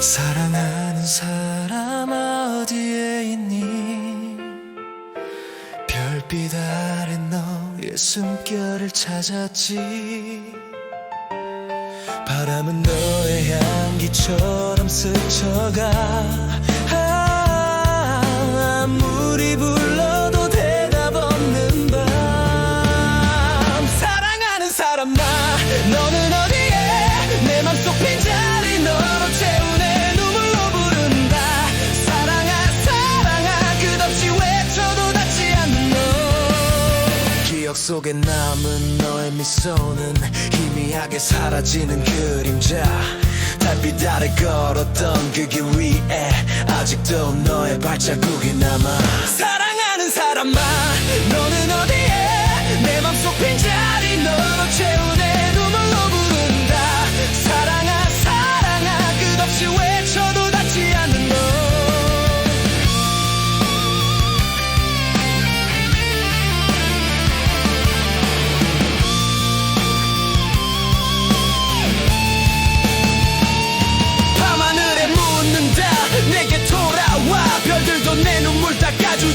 사랑하는 사람 어디에 있니? 별빛 아래 너의 숨결을 찾았지. 바람은 너의 향기처럼 스쳐가. 아무리 불러 기억 속에 남은 너의 미소는 희미하게 사라지는 그림자. 달빛 아래 걸었던 그 길 위에 아직도 너의 발자국이 남아. 사랑하는 사람아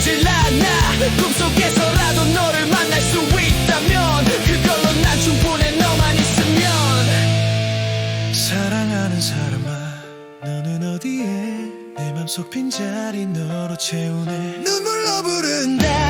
닦아주질 않아. 꿈속에서라도 너를 만날 수 있다면 그걸로 난 충분해 너만 있으면. 사랑하는 사람아 너는 어디에? 내 맘속 빈자리 너로 채우네. 눈물로 부른다